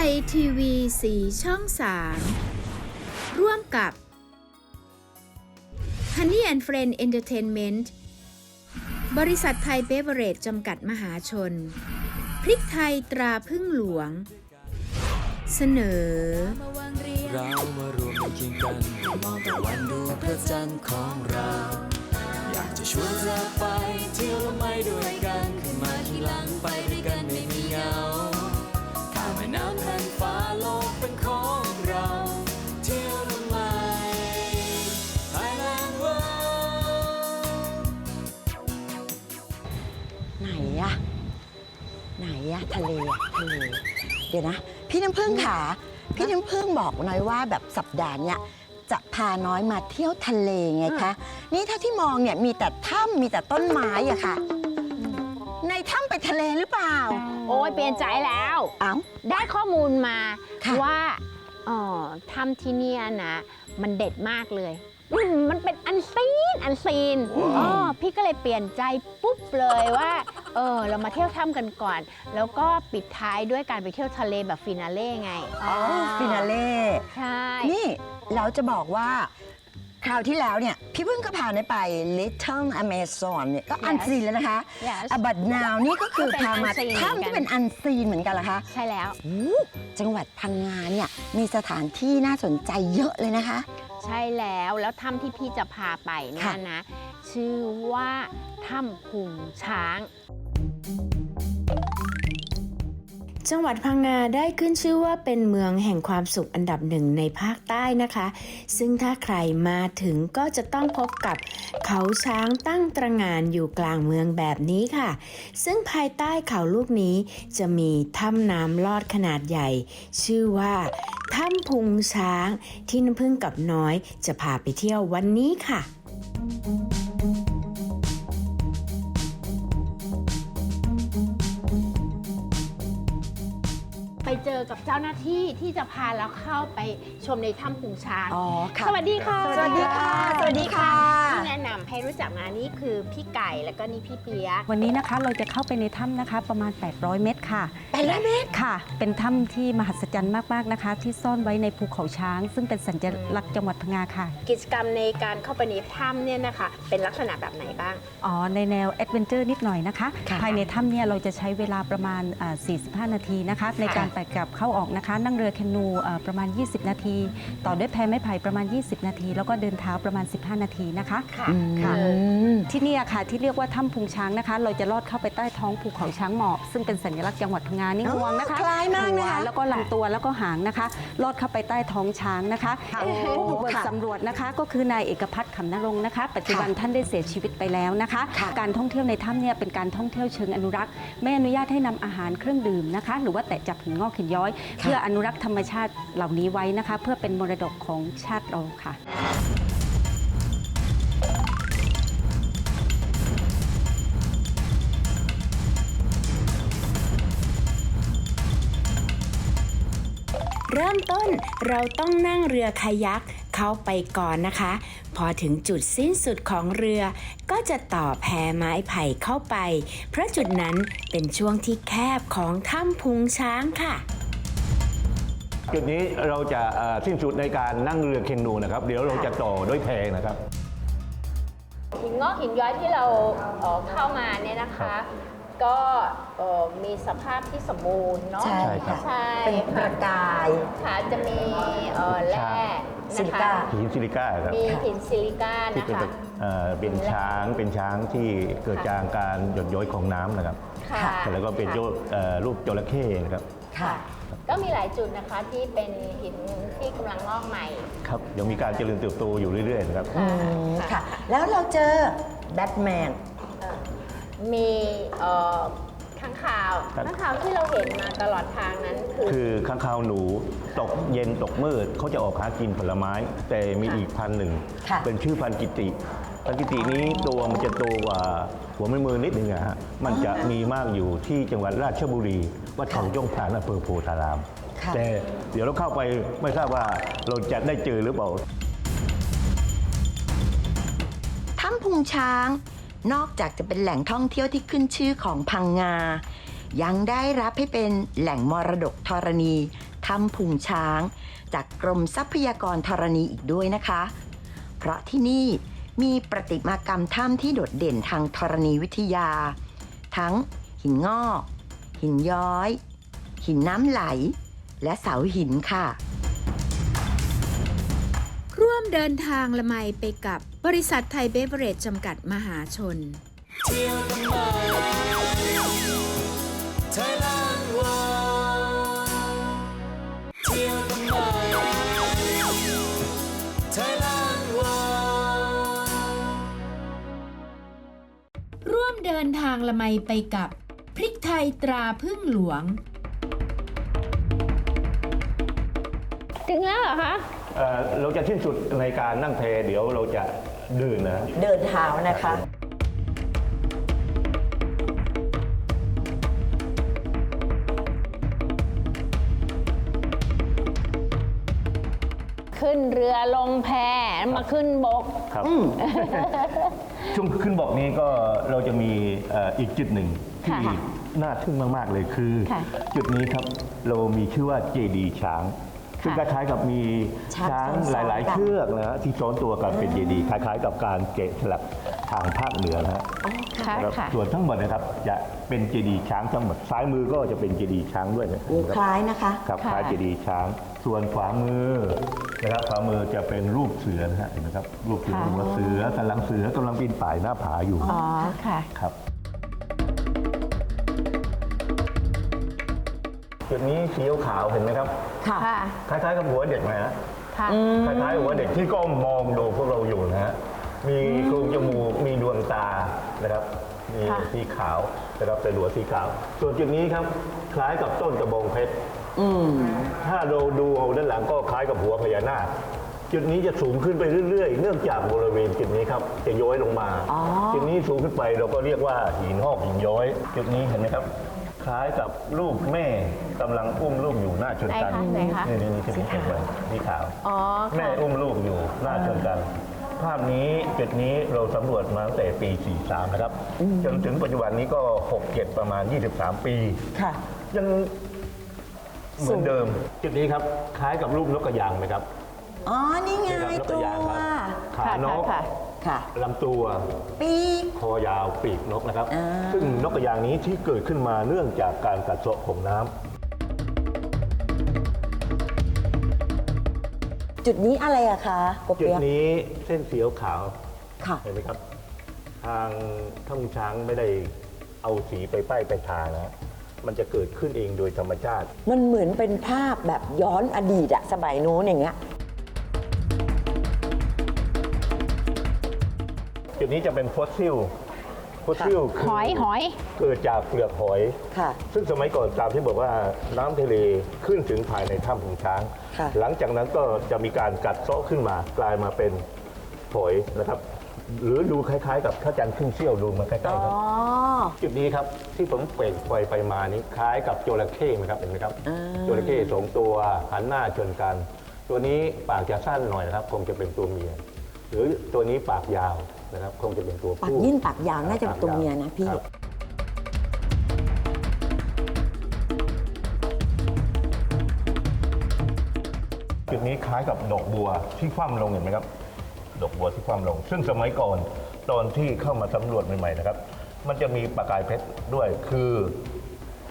ทยทีวีสีช่อง3ร่วมกับ Honey and Friend Entertainment บริษัทไทยเบเวอร์เรจจำกัดมหาชน พริกไทยตราพึ่งหลวง เสนอ เรามารวมกันเคียงกันมองตะวันดูพระจันทร์ของเรา อยากจะชวนเธอไปเที่ยวละไม่ด้วยกัน ขึ้นมาที่หลังไปด้วยกันไม่มีเหงา เดี๋ยวนะ พี่น้ำพึ่งค่ะ พี่น้ำพึ่งบอกน้อยว่าแบบสัปดาห์เนี้ยจะพาน้อยมาเที่ยวทะเลไงคะ นี่ถ้าที่มองเนี่ยมีแต่ถ้ำมีแต่ต้นไม้อะค่ะ ในถ้ำไปทะเลหรือเปล่า โอ้ยเปลี่ยนใจแล้ว เอ้า ได้ข้อมูลมาค่ะ ว่าเอ๋อถ้ำที่เนี่ยนะ มันเด็ดมากเลยอืมมันเป็นอันซีนอันซีนอ๋อพี่ก็เลยเปลี่ยนใจปุ๊บเลยว่า เออเรามาเที่ยวถ้ำกันก่อน แล้วก็ปิดท้ายด้วยการไปเที่ยวทะเลแบบฟินาเล่ไงอ๋อฟินาเล่ใช่นี่เราจะบอกว่าคราวที่แล้วเนี่ย พี่พึ่งก็พาเนยไป Little Amazon เนี่ยก็อันซีนแล้วนะคะ Yes อบัดนาวนี่ก็คือก็เป็นพามา unseen ถ้ำที่เป็นอันซีนเหมือนกันเหรอคะ ใช่แล้วโอ้จังหวัดพังงาเนี่ยมีสถานที่น่าสนใจเยอะเลยนะคะ ใช่แล้วแล้วถ้ำที่พี่จะพาไปเนี่ยค่ะนะ ชื่อว่าถ้ำพุงช้าง จังหวัดพังงาได้ขึ้นชื่อว่าเป็นเมืองแห่งความสุขอันดับหนึ่งในภาคใต้นะคะ ซึ่งถ้าใครมาถึงก็จะต้องพบกับเขาช้างตั้งตระหงานอยู่กลางเมืองแบบนี้ค่ะ ซึ่งภายใต้เขาลูกนี้จะมีถ้ำน้ำลอดขนาดใหญ่ ชื่อว่า ถ้ำพุงช้างที่น้ำพึ่งกับน้อยจะพาไปเที่ยววันนี้ค่ะ เจอกับเจ้าหน้าที่ที่จะพาเราเข้าไปชมในถ้ำพุงช้าง อ๋อค่ะ สวัสดีค่ะ สวัสดีค่ะสวัสดีค่ะ ที่แนะนำให้รู้จักงานนี้คือพี่ไก่แล้วก็นี่พี่เปียก วันนี้นะคะเราจะเข้าไปในถ้ำนะคะประมาณ 800 เมตรค่ะไปแล้วเมตรค่ะ เป็นถ้ำที่มหัศจรรย์มากๆนะคะ ที่ซ่อนไว้ในภูเขาช้าง ซึ่งเป็นสัญลักษณ์จังหวัดพังงาค่ะ กิจกรรมในการเข้าไปในถ้ำเนี่ยนะคะ เป็นลักษณะแบบไหนบ้าง อ๋อในแนวแอดเวนเจอร์นิดหน่อยนะคะ ค่ะภายในถ้ำเนี่ยเราจะใช้เวลาประมาณอ่า45 นาทีนะคะ ในการไปกลับเข้าออกนะคะ นั่งเรือแคนูอ่าประมาณ 20 นาที ต่อด้วยแพไม้ไผ่ประมาณ 20 นาที แล้วก็เดินเท้าประมาณ 15 นาทีนะคะค่ะค่ะอืมที่เนี่ยค่ะที่เรียกว่าถ้ำพุงช้างนะคะ เราจะลอดเข้าไปใต้ท้องภูเขาช้างหมอบซึ่งเป็นสัญลักษณ์จังหวัดพังงานี่อ๋องวงนะคะคล้ายมากนะคะหัวแล้วก็ลำตัวแล้วก็หางนะคะ ลอดเข้าไปใต้ท้องช้างนะคะโอ้ผู้บุกเบิกค่ะสำรวจนะคะ ก็คือนายเอกพัฒน์ขำนรงค์นะคะ ปัจจุบันค่ะท่านได้เสียชีวิตไปแล้วนะคะค่ะการท่องเที่ยวในถ้ำเนี่ยเป็นการท่องเที่ยวเชิงอนุรักษ์ ไม่อนุญาตให้นำอาหารเครื่องดื่มนะคะ หรือว่าแตะจับหินงอกหินย้อย เพื่ออนุรักษ์ธรรมชาติเหล่านี้ไว้นะคะ เพื่อเป็นมรดกของชาติเราค่ะเริ่มต้นเราต้องนั่งเรือคายักเข้าไปก่อนนะคะพ อถึงจุดสิ้นสุดของเรือ ก็จะต่อแพไม้ไผ่เข้าไป เพราะจุดนั้นเป็นช่วงที่แคบของถ้ำพุงช้างค่ะจุดนี้เราจะเอ่อสิ้นสุดในการนั่งเรือเคนูนะครับ เดี๋ยวเราจะต่อด้วยแพนะครับหินงอกหินย้อยที่เราเอ่อเข้ามาเนี่ยนะครัคะบก็เอ่อมีสภาพที่สมบูรณ์เนาะใช่ครับใช่เป็นประกายค่ะจะมีเอ่อแร่ ซินะลิคะก้าหินซิลิก้าครับมีหินซิลิก้าที่นะเป็นคะ เอ่อเป็นช้างเป็นช้างที่เกิดค่ะ จากการหยดย้อยของน้ำนะครับค่ะแล้วก็เป็นค่ะรูปเอ่อรูปจระเข้นะครับค่ะ ก็มีหลายจุดนะคะที่เป็นหินที่กำลังงอกใหม่ ครับยังมีการเจริญเติบโตอยู่เรื่อยๆนะครับ อืมค่ะ แล้วเราเจอแบทแมนเอ่อมีเอ่อ ข้างข่าวครับข้างข่าวที่เราเห็นมาตลอดทางนั้นคือ คือข้างคาวหนูตกเย็นตกมืดเขาจะออกหากินผลไม้ แต่มีอีกพันธุ์หนึ่ง ค่ะ เป็นชื่อพันธุ์กิติพันธุ์กิตินี้ตัวมันจะโตกว่าหัวแม่มือนิดหนึ่งอะฮะมันจะมีมากอยู่ที่จังหวัดราชบุรีวัดเขาย่องพรานอำเภอโพธาราม ค่ะ แต่เดี๋ยวเราเข้าไปไม่ทราบว่าเราจะได้เจอหรือเปล่า ถ้ำพุงช้าง นอกจากจะเป็นแหล่งท่องเที่ยวที่ขึ้นชื่อของพังงา ยังได้รับให้เป็นแหล่งมรดกธรณีถ้ำพุงช้าง จากกรมทรัพยากรธรณีอีกด้วยนะคะ เพราะที่นี่มีประติมากรรมถ้ำที่โดดเด่นทางธรณีวิทยา ทั้งหินงอก หินย้อย หินน้ำไหล และเสาหินค่ะ ร่วมเดินทางละไมไปกับบริษัทไทยเบเวอเรจจำกัดมหาชน เที่ยวทำไม Thailand World เที่ยวทำไม Thailand World ร่วมเดินทางละไมไปกับพริกไทยตราพึ่งหลวง ถึงแล้วเหรอคะ เอ่อเราจะสิ้นสุดในการนั่งแพเดี๋ยวเราจะเดินนะ เดินเท้านะคะ ขึ้นเรือลงแพมาขึ้นบก ครับ ช่วงขึ้นบอกนี้ก็เราจะมีเอ่ออีกจุดหนึ่งที่ค่ะน่าทึ่งมาก ๆ เลยคือ ค่ะ จุดนี้ครับเรามีชื่อว่าเจดีช้าง ซึ่งคล้ายๆกับมีช้างช้างซ้อนๆหลายกันๆเชือกนะฮะที่ซ้อนตัวกันเป็นเจดีย์คล้ายๆ กับการแกะสลักทางภาคเหนือนะฮะ ค่ะนะครับค่ะ ส่วนทั้งหมดนะครับจะเป็นเจดีย์ช้างทั้งหมดซ้ายมือก็จะเป็นเจดีย์ช้างด้วยนะโอ้คล้ายนะคะ ครับค่ะ คล้ายเจดีย์ช้าง ส่วนขวามือนะครับขวามือจะเป็นรูปเสือนะฮะเห็นไหมครับรูปเสือหัวเสือกำลังเสือกำลังปีนป่ายหน้าผาอยู่อ๋อค่ะ ครับ จุดนี้สีขาวๆเห็นไหมครับค่ะค่ะ คล้ายๆกับหัวเด็กนะฮะค่ะ คล้ายๆหัวเด็กที่ก้มมองดูพวกเราอยู่นะฮะมีโครงจมูกมีดวงตานะครับ มีค่ะ สีขาวนะครับแต่หัวสีขาว ส่วนจุดนี้ครับคล้ายกับต้นกระบองเพชรถ้าเราดูเอาด้านหลังก็คล้ายกับหัวพญานาคจุดนี้จะสูงขึ้นไปเรื่อย ๆ เนื่องจากบริเวณจุดนี้ครับจะย้อยลงมา อ๋อ จุดนี้สูงขึ้นไปเราก็เรียกว่าหินหอกหินย้อย จุดนี้เห็นไหมครับ คล้ายกับลูกแม่กำลังอุ้มลูกอยู่หน้าชนกันไหนคะไหนคะ นี่นี่ที่ผมเห็นไว้สีขาว อ๋อแม่ค่ะ อุ้มลูกอยู่หน้าชนกัน ภาพนี้จุดนี้เราสำรวจมาตั้งแต่ปี 43 นะครับ จนถึงปัจจุบันนี้ก็ 6 7 ประมาณ 23 ปี ค่ะ ยังเหมือนเดิม จุดนี้ครับ คล้ายกับรูปนกกระยางไหมครับอ๋อ นี่ไงนี่ครับนกกตัระวยางครับ ขาค่ะนกค่ะค่ะ ลำตัว ปีก คอยาวปีกนกนะครับ อ่า ซึ่งนกกระยางนี้ที่เกิดขึ้นมาเนื่องจากการกัดเซาะของน้ำ จุดนี้อะไรอะคะกบจุดเปียกนี้เส้นสีขาวค่ะเห็นไหมครับ ทางท่านช้างไม่ได้เอาสีไปป้ายไปทานะ มันจะเกิดขึ้นเองโดยธรรมชาติ มันเหมือนเป็นภาพแบบย้อนอดีตอะสมัยนู้นอย่างเงี้ย จุดนี้จะเป็นฟอสซิลฟอสซิลคืหอยหอย เกิดจากเปลือกหอย ค่ะ ซึ่งสมัยก่อนตามที่บอกว่าน้ำทะเลขึ้นถึงภายในถ้ำของช้าง ค่ะ หลังจากนั้นก็จะมีการกัดเซาะขึ้นมากลายมาเป็นหอยนะครับ หรือดูคล้ายๆ กับข้าจันทร์ครึ่งเสี้ยวดูมาใกล้อ๋อๆครับจุดนี้ครับที่ผมเปล่งไฟไปมานี้คล้ายกับจระเข้ไหมครับเห็นไหมครับอ่าจระเข้สองตัวหันหน้าชนกัน ตัวนี้ปากจะสั้นหน่อยนะครับคงจะเป็นตัวเมีย หรือตัวนี้ปากยาวนะครับคงจะเป็นตัวปากผู้ยิ่นปากยาวน่าจะเป็นตัวเมียนะพี่ ครับจุดนี้คล้ายกับดอกบัวที่คว่ำลงเห็นไหมครับ ดอกบัวที่คว่ำลง ซึ่งสมัยก่อนตอนที่เข้ามาสำรวจใหม่ๆนะครับ มันจะมีประกายเพชรด้วยคือ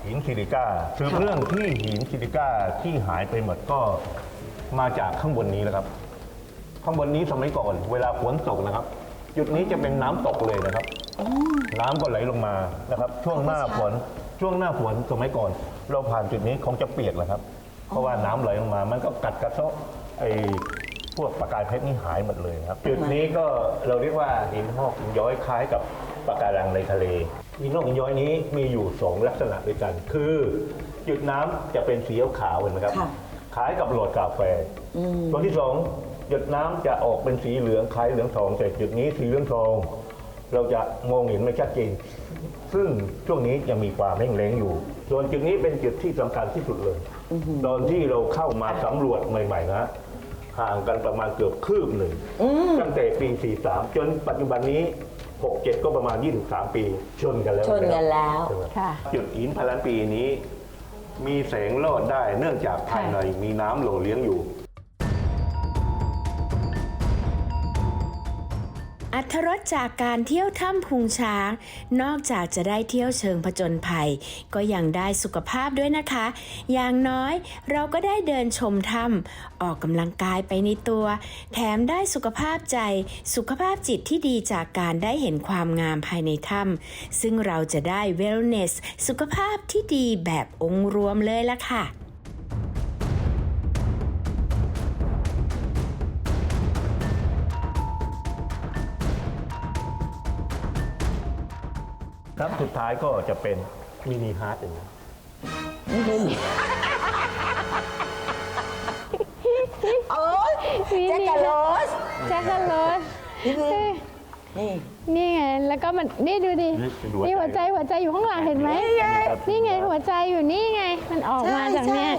หินซิลิก้าสืบเรื่องที่หินซิลิก้าที่หายไปหมดก็มาจากข้างบนนี้นะครับ ข้างบนนี้สมัยก่อน เวลาฝนตกนะครับ จุดนี้จะเป็นน้ำตกเลยนะครับ น้ำก็ไหลลงมานะครับ ช่วงหน้าฝนช่วงหน้าฝนสมัยก่อน เราผ่านจุดนี้คงจะเปียกแหละครับ เพราะว่าน้ำไหลลงมา มันก็กัดกระเซาะไอ้พวกประกายเพชรนี่หายหมดเลยครับ จุดนี้ก็เราเรียกว่าหินหอกหินย้อยคล้ายกับปะการังในทะเลหินหอกหินย้อยนี้มีอยู่สองลักษณะด้วยกัน คือจุดน้ำจะเป็นสีขาวๆเห็นไหมครับ ค่ะ คล้ายกับโหลอดกาแฟ ตัวที่สอง หยดน้ำจะออกเป็นสีเหลืองคล้ายเหลืองทองแต่จุดนี้สีเหลืองทอง เราจะมองเห็นไม่ชัดเจน ซึ่งช่วงนี้ยังมีความแห้งแล้งอยู่ ส่วนจุดนี้เป็นจุดที่สำคัญที่สุดเลย ตอนที่เราเข้ามาสำรวจใหม่ ๆ นะห่างกันประมาณเกือบคืบหนึ่งตั้งแต่ปี 43 จนปัจจุบันนี้ 67 ก็ประมาณ 23 ปีชนกันแล้วชนกันแล้วใช่ไหมค่ะจุดหินพันล้านปีนี้ มีแสงรอดได้เนื่องจากภายในมีน้ำหล่อเลี้ยงอยู่ อัธรสจากการเที่ยวถ้ำพุงช้าง นอกจากจะได้เที่ยวเชิงผจญภัย ก็ยังได้สุขภาพด้วยนะคะ อย่างน้อยเราก็ได้เดินชมถ้ำออกกำลังกายไปในตัว แถมได้สุขภาพใจ สุขภาพจิตที่ดีจากการได้เห็นความงามภายในถ้ำซึ่งเราจะได้ wellness สุขภาพที่ดีแบบองค์รวมเลยละค่ะ ครับสุดท้ายก็จะเป็นมินิฮาร์ดเองนะโอ้ยแจ็คกะโรสแจ็คกันเลยนี่นี่ไง แล้วก็มัน นี่ดูดิ นี่หัวใจหัวใจอยู่ข้างหลังเห็นไหม นี่ไงหัวใจอยู่นี่ไง มันออกมาจากเนี่ย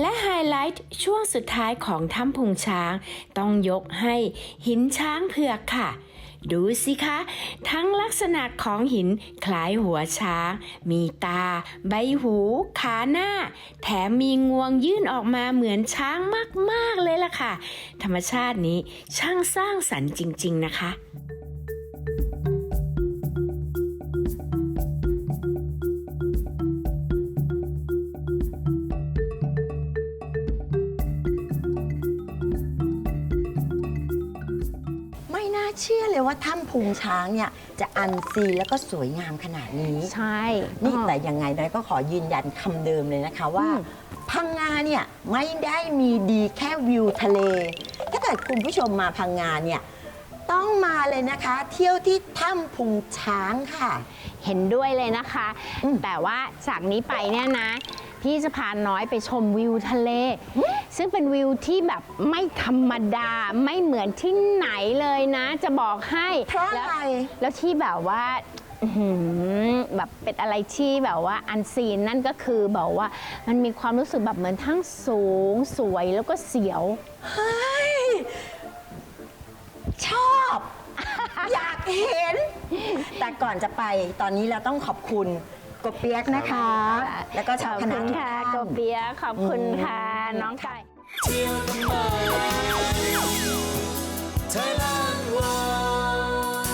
และไฮไลท์ช่วงสุดท้ายของถ้ำพุงช้าง ต้องยกให้หินช้างเผือกค่ะ ดูสิคะ ทั้งลักษณะของหินคล้ายหัวช้าง มีตา ใบหู ขาหน้า แถมมีงวงยื่นออกมาเหมือนช้างมาก ๆ เลยล่ะค่ะ ธรรมชาตินี้ช่างสร้างสรรค์จริง ๆ นะคะ เชื่อเลยว่าถ้ำพุงช้างเนี่ยจะอันซีนแล้วก็สวยงามขนาดนี้ ใช่นี่อ๋อแต่ยังไงน้อยก็ขอยืนยันคำเดิมเลยนะคะว่าอืมพังงาเนี่ยไม่ได้มีดีแค่วิวทะเล ถ้าเกิดคุณผู้ชมมาพังงาเนี่ยต้องมาเลยนะคะ เที่ยวที่ถ้ำพุงช้างค่ะ เห็นด้วยเลยนะคะอืมแต่ว่าจากนี้ไปเนี่ยนะ พี่จะพาน้อยไปชมวิวทะเล ซึ่งเป็นวิวที่แบบไม่ธรรมดาไม่เหมือนที่ไหนเลยนะ จะบอกให้เพราะแล้วอะไรแล้วที่แบบว่าอื้อหือแบบเป็นอะไรที่แบบว่าอันซีนนั่นก็คือแบบว่ามันมีความรู้สึกแบบเหมือนทั้งสูงสวยแล้วก็เสียว เฮ้ย ชอบ อยากเห็น แต่ก่อนจะไปตอนนี้เราต้องขอบคุณ กบเปียกนะคะ แล้วก็ชาวคณะขอบคุณทุกค่ะท่าน โกเบียขอบคุณค่ะ น้องไก่เที่ยวทำไม Thailand World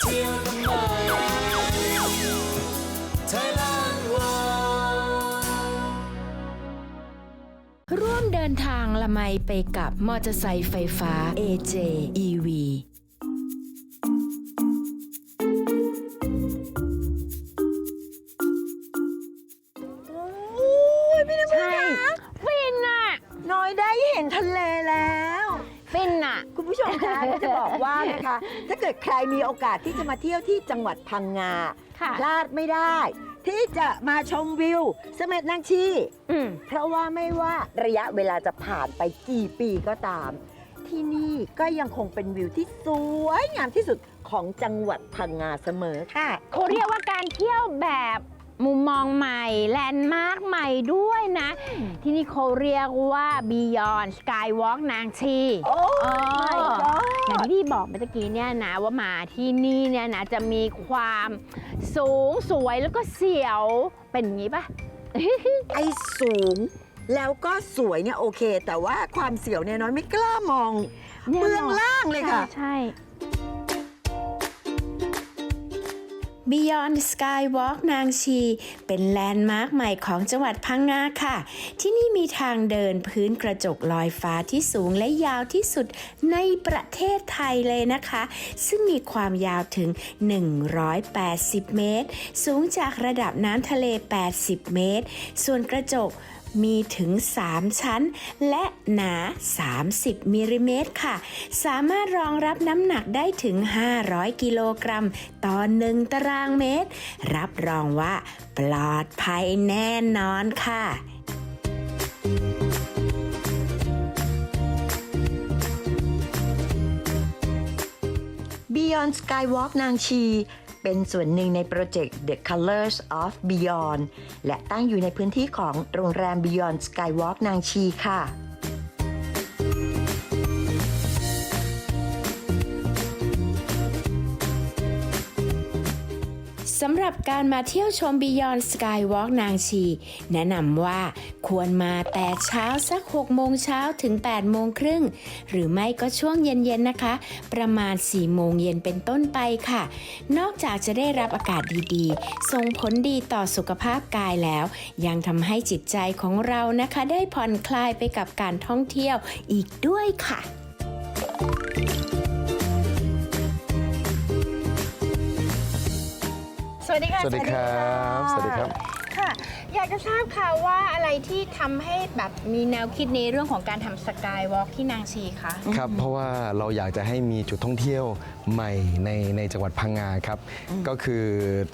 เที่ยวทำไม Thailand World ร่วมเดินทางละไมไปกับมอเตอร์ไซค์ไฟฟ้า AJ คุณผู้ชมคะก็จะบอกว่านะคะ ถ้าเกิดใครมีโอกาสที่จะมาเที่ยวที่จังหวัดพังงาค่ะ พลาดไม่ได้ ที่จะมาชมวิวเสม็ดนางชี อืม เพราะว่าไม่ว่าระยะเวลาจะผ่านไปกี่ปีก็ตาม ที่นี่ก็ยังคงเป็นวิวที่สวยงามที่สุดของจังหวัดพังงาเสมอค่ะ เขาเรียกว่าการเที่ยวแบบ มุมมองใหม่แลนด์มาร์คใหม่ด้วยนะ ที่นี่เขาเรียกว่า Beyond Skywalk นางชีโอ้อ๋อ my อย่าง god ที่พี่บอกเมื่อกี้เนี่ยนะว่ามาที่นี่เนี่ยนะจะมีความสูงสวยแล้วก็เสียวเป็นอย่างนี้ปะไอ้สูงแล้วก็สวยเนี่ยโอเค แต่ว่าความเสียวเนี่ยน้อยไม่กล้ามองเนี่ยเบื้องล่างเลยค่ะ ใช่ Beyond Skywalk นางชี เป็นแลนด์มาร์คใหม่ของจังหวัดพังงาค่ะ ที่นี่มีทางเดินพื้นกระจกลอยฟ้าที่สูงและยาวที่สุดในประเทศไทยเลยนะคะ ซึ่งมีความยาวถึง 180 เมตร สูงจากระดับน้ำทะเล 80 เมตร ส่วนกระจก มีถึง 3 ชั้น และหนา 30มิลลิเมตรค่ะ สามารถรองรับน้ำหนักได้ถึง 500 กิโลกรัมต่อ1ตารางเมตร รับรองว่าปลอดภัยแน่นอนค่ะ Beyond Skywalk นางชี เป็นส่วนหนึ่งในโปรเจกต์ The Colors of Beyond และตั้งอยู่ในพื้นที่ของโรงแรม Beyond Skywalk นางชีค่ะ สำหรับการมาเที่ยวชม Beyond Skywalk นางชี แนะนำว่าควรมาแต่เช้าสัก 6 โมงเช้าถึง 8 โมงครึ่ง หรือไม่ก็ช่วงเย็นๆนะคะ ประมาณ 4 โมงเย็นเป็นต้นไปค่ะ นอกจากจะได้รับอากาศดีๆ ส่งผลดีต่อสุขภาพกายแล้ว ยังทำให้จิตใจของเรานะคะ ได้ผ่อนคลายไปกับการท่องเที่ยวอีกด้วยค่ะส วัสดีค่ะ สวัสดีครับ สวัสดีครับ อยากจะทราบค่ะว่าอะไรที่ทำให้แบบมีแนวคิดในเรื่องของการทำสกายวอล์กที่นางชีคะ ครับ เพราะว่าเราอยากจะให้มีจุดท่องเที่ยวใหม่ในในจังหวัดพังงาครับ ก็คือ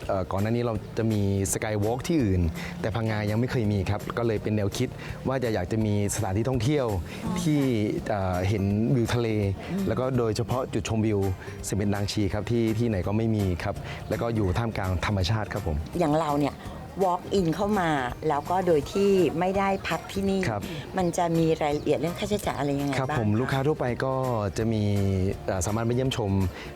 เอ่อก่อนหน้านี้เราจะมีสกายวอล์กที่อื่น แต่พังงายังไม่เคยมีครับ ก็เลยเป็นแนวคิดว่าจะอยากจะมีสถานที่ท่องเที่ยวที่เอ่อเห็นวิวทะเล แล้วก็โดยเฉพาะจุดชมวิวเสม็ดนางชีครับที่ที่ไหนก็ไม่มีครับ แล้วก็อยู่ท่ามกลางธรรมชาติครับผม อย่างเราเนี่ย walk in เข้ามา แล้วก็โดยที่ไม่ได้พักที่นี่ ครับ มันจะมีรายละเอียดเรื่องค่าใช้จ่ายอะไรยังไงครับบ้างผมะลูกค้าทั่วไปก็จะมีเอ่อสามารถมาเยี่ยมชม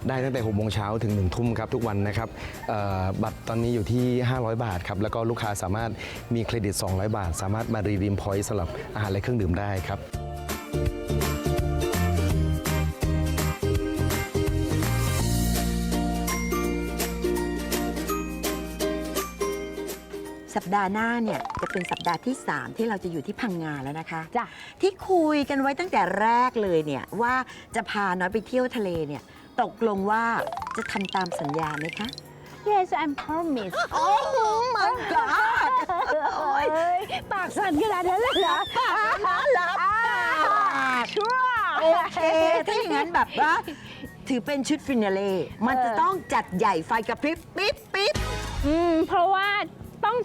ได้ตั้งแต่6โมงเช้าถึง1ทุ่มครับทุกวันนะครับเอ่อบัตรตอนนี้อยู่ที่ 500 บาทครับแล้วก็ลูกค้าสามารถมีเครดิต 200 บาท สามารถมารีดีมพอยต์สำหรับอาหารและเครื่องดื่มได้ครับ สัปดาห์หน้าเนี่ยจะเป็นสัปดาห์ที่ 3 ที่เราจะอยู่ที่พังงาแล้วนะคะ จ้ะ ที่คุยกันไว้ตั้งแต่แรกเลยเนี่ยว่าจะพาน้อยไปเที่ยวทะเลเนี่ยตกลงว่าจะทำตามสัญญาไหมคะ Yes I'm promise โอ้ my god โอ้ยปากสั่นขนาดนั้นเลยเหรอรับปากชัวร์โอเค ถ้าอย่างนั้นแบบว่า ถือเป็นชุดฟินาเล่ มันจะต้องจัดใหญ่ไฟกระพริบ ปิ๊บปิ๊บ อืมเพราะว่าต้อง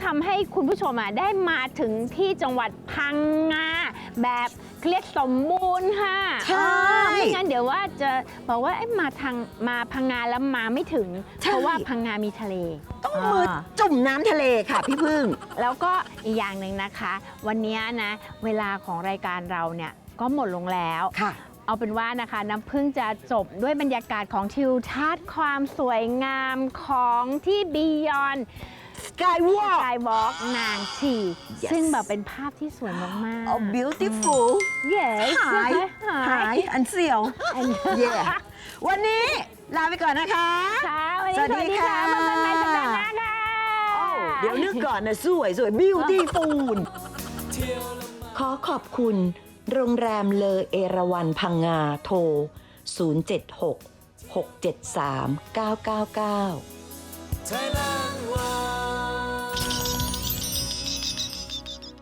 ทำให้คุณผู้ชมอะได้มาถึงที่จังหวัดพังงาแบบเรียกสมบูรณ์ค่ะใช่อ่าไม่งั้นเดี๋ยวว่าจะบอกว่าเอ๊ะมาทางมาพังงาแล้วมาไม่ถึง เพราะว่าพังงามีทะเล ต้องมือจุ่มน้ำทะเลค่ะพี่พึ่ง แล้วก็อีกอย่างหนึ่งนะคะ วันนี้นะเวลาของรายการเราเนี่ยก็หมดลงแล้วค่ะเอาเป็นว่านะคะน้ำพึ่งจะจบด้วยบรรยากาศของทิวทัศน์ความสวยงามของที่บียอน Skywalk สกายวอล์กนางชี Yes ซึ่งแบบเป็นภาพที่สวยมากๆ oh beautiful yes หาย หายอันเสียว อันเย่วันนี้ลาไปก่อนนะคะ ค่ะวันนี้สสวัวัสสดีดีค่ะ ค่ะมาเป็นใหม่สัปดาห์หน้าค่ะ เดี๋ยวนึกก่อนนะ สวยสวย beautiful ขอขอบคุณ โรงแรมเลอเอราวันพังงาโทร 076 673 999 Thailand ว่า